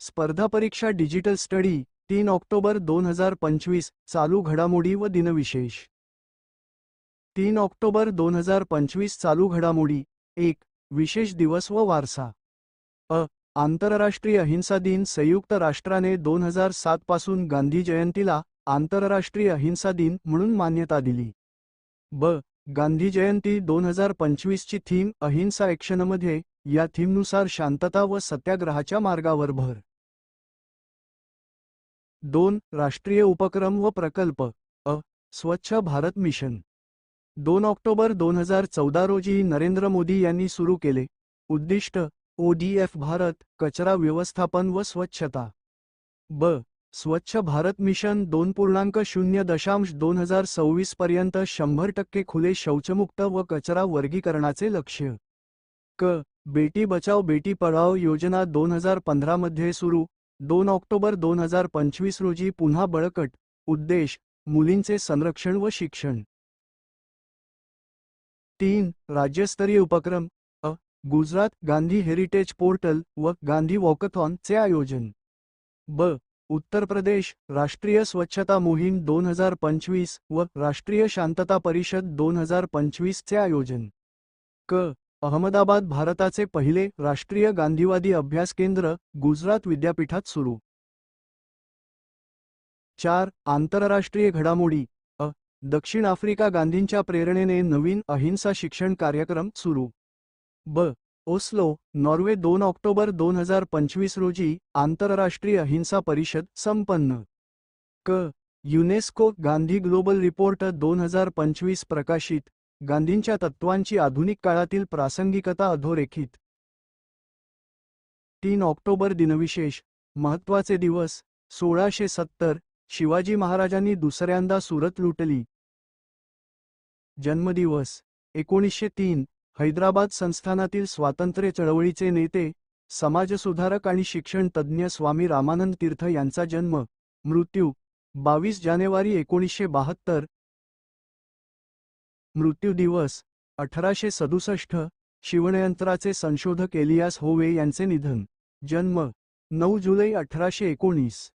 स्पर्धा परीक्षा digital study तीन ऑक्टोबर दोन हजार पंचवीस चालू घडामोडी व दिनविशेष. तीन ऑक्टोबर दोन हजार पंचवीस चालू घडामोडी एक विशेष दिवस व वारसा. अ आंतरराष्ट्रीय अहिंसा दिन संयुक्त राष्ट्राने दोन हजार सात पासून गांधी जयंतीला आंतरराष्ट्रीय अहिंसा दिन म्हणून मान्यता दिली. ब गांधी जयंती दोन हजार पंचवीसची थीम अहिंसा ॲक्शनमध्ये या थीमनुसार शांतता व सत्याग्रहाच्या मार्गावर भर. दोन राष्ट्रीय उपक्रम व प्रकल्प. अ. स्वच्छ भारत मिशन. दोन ऑक्टोबर दोन हजार चौदा रोजी नरेंद्र मोदी यांनी सुरू केले. उद्दिष्ट ओडीएफ भारत कचरा व्यवस्थापन व स्वच्छता. ब. स्वच्छ भारत मिशन दोन पूर्णांक शून्य दशांश दोन हजार सव्वीस पर्यंत शंभर टक्के खुले शौचमुक्त व कचरा वर्गीकरणाचे लक्ष्य. क. बेटी बचाव बेटी पढाव योजना दोन हजार पंधरामध्ये सुरू. दोन ऑक्टोबर दोन हजार पंचवीस रोजी पुन्हा बळकट उद्देश मुलींचे संरक्षण व शिक्षण. तीन राज्यस्तरीय उपक्रम अ गुजरात गांधी हेरिटेज पोर्टल व गांधी वॉकथॉन चे आयोजन. ब उत्तर प्रदेश राष्ट्रीय स्वच्छता मोहीम दोन हजार पंचवीस व राष्ट्रीय शांतता परिषद दोन हजार पंचवीसचे आयोजन. क अहमदाबाद भारताचे पहिले राष्ट्रीय गांधीवादी अभ्यास केंद्र गुजरात विद्यापीठात सुरू. चार. आंतरराष्ट्रीय घडामोडी. अ. दक्षिण आफ्रिका गांधींच्या प्रेरणेने नवीन अहिंसा शिक्षण कार्यक्रम सुरू. ब. ओस्लो नॉर्वे दोन ऑक्टोबर दोन हजार पंचवीस रोजी आंतरराष्ट्रीय अहिंसा परिषद संपन्न. क. युनेस्को गांधी ग्लोबल रिपोर्ट दोन हजार पंचवीस प्रकाशित. गांधींच्या तत्त्वांची आधुनिक काळातील प्रासंगिकता अधोरेखित. तीन ऑक्टोबर दिनविशेष महत्त्वाचे दिवस सोळाशे सत्तर शिवाजी महाराजांनी दुसऱ्यांदा सुरत लुटली. जन्मदिवस एकोणीसशे तीन हैदराबाद संस्थानातील स्वातंत्र्य चळवळीचे नेते समाजसुधारक आणि शिक्षण तज्ज्ञ स्वामी रामानंद तीर्थ यांचा जन्म मृत्यू बावीस जानेवारी एकोणीसशे बहात्तर मृत्यू दिवस अठराशे सदुसष्ट शिवणयंत्राचे संशोधक एलियास होवे यांचे निधन जन्म नऊ जुलै अठराशे एकोणीस.